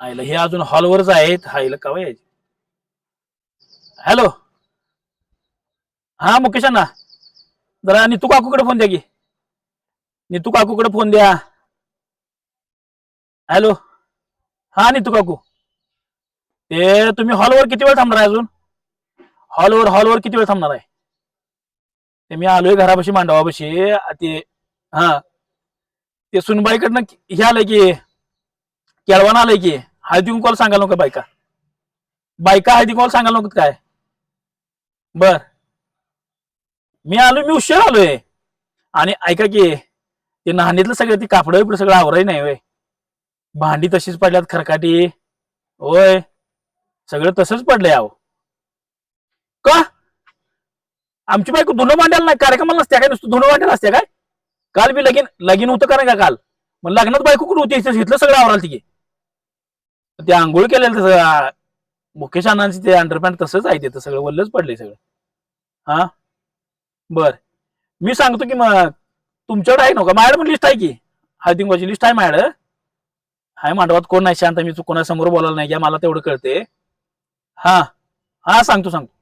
आईला हे अजून हॉलवरच आहेत. हायला कवा यायचे? हॅलो? हा मुकेश अण्णा. जरा नितू काकूकडे फोन द्या की. नितू काकूकडे फोन द्या. हॅलो? हा नितू काकू. ते तुम्ही हॉलवर किती वेळ थांबणार आहे अजून? हॉलवर हॉलवर किती वेळ थांबणार आहे? ते मी आलोय घरापाशी मांडवापाशी. ते हा. ते सुनबाईकडनं हे आलंय की. केळवण आलंय की हळदी कुंकवाला सांगायला नको बायका. बायका हळदी कुंकवाला सांगायला नको काय? बर. मी आलोय मी उशीर आलोय. आणि ऐका की ते नाणीतलं सगळं ते कापड बिपड सगळं आवराय नाही वय भांडी तशीच पडल्यात खरकाटी. होय. सगळं तसंच पडलंय अहो. का? आमची बायको धुणं मांडायला नाही कार्यक्रमाला नसत्या काय नुसतं? धुणं मांडायला असत्या काय? काल बी लगीन लगीन होतं का नाही का काल? मग लग्नात बायको कुठं होती? घेतलं सगळं आवराल तिघे ते आंघोळ केलेलं तसं मुकेश अण्णांची ते अंडरपॅन्ट तसंच आहे ते सगळं वल्लच पडलंय सगळं. हा? बर. मी सांगतो की मग तुमच्याकडे आहे नका माझ्याकडे पण लिस्ट आहे की. हळदिंगाची लिस्ट आहे माझ्याकडे. हाय मांडवात कोण नाही शांत मी कोणासमोर बोलायला नाही घ्या मला तेवढं कळते हा. हा सांगतो सांगतो.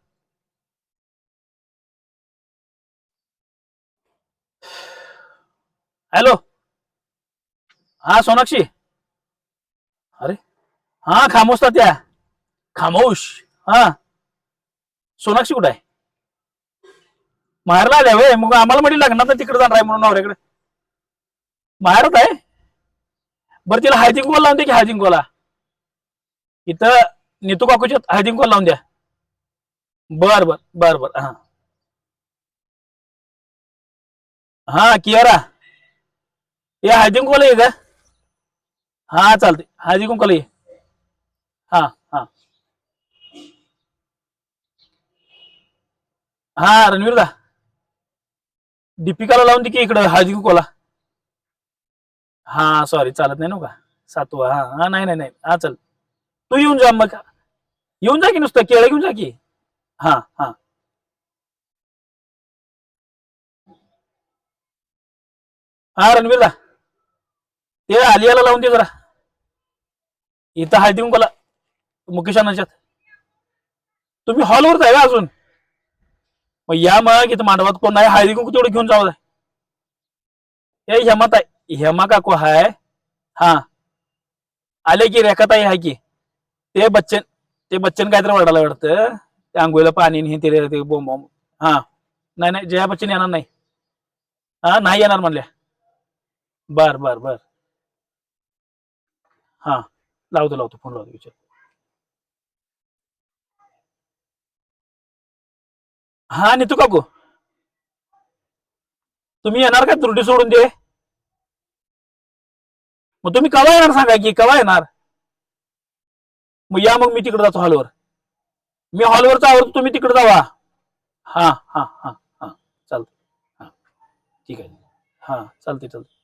हॅलो. हा सोनाक्षी. अरे. हा खामोश त्या. खामोश. हा. सोनाक्षी कुठं आहे? माहेरला आल्या वय मग आम्हाला म्हटली लग्नात तिकडे जाणार आहे म्हणून नवऱ्याकडे. माहेरच आहे? बरं तिला हायदिंग कॉल लावून द्या की हायदिंग कॉला इथं नितू काकूच्या हायदिंग कॉल लावून द्या. बर बर बर बर. हा. हा कियारा. या हायदिंग कॉल आहे का? हा चालते हायदिंग कॉल ये हा हा. हा रणवीर दा दीपिकाला लावून दे की इकडं हळदी कॉला हा सॉरी चालत नाही ना का सातवा हा हा नाही नाही नाही. हा चल. तू येऊन जा मग. येऊन जा की नुसतं केळं घेऊन जा की. हा हा. हा रणवीरला ते आलियाला लावून दे जरा. इथं हळदी कुंकवाला मुकेश अण्णाच्यात तुम्ही हॉलवरच आहे का अजून. मग या मग इथं मांडवात कोण नाही हळदी कुंकू तेवढं घेऊन जावं हे हेमात आहे हेमा काकू हाय. हा. आले की रेखाताई हाय की. ते बच्चन ते बच्चन काहीतरी वाढायला वाटतं. ते आंघोळीला पाणी हे ते ते बोंब बोंब. हा. नाही नाही जया बच्चन येणार नाही. हा नाही येणार म्हणल्या. बर बर बर. हा. लावतो लावतो फोन लावतो विचार हा नितू काकू. तुम्ही येणार का? त्रुटी सोडून दे. मग तुम्ही कवा येणार सांगा की कवा येणार? मग या मग मी तिकडे जातो हॉलवर. मी हॉलवरचा आवडतो तुम्ही तिकडे जावा. हा हा हा हा. चालतंय. हा. ठीक आहे. हा चालते चालते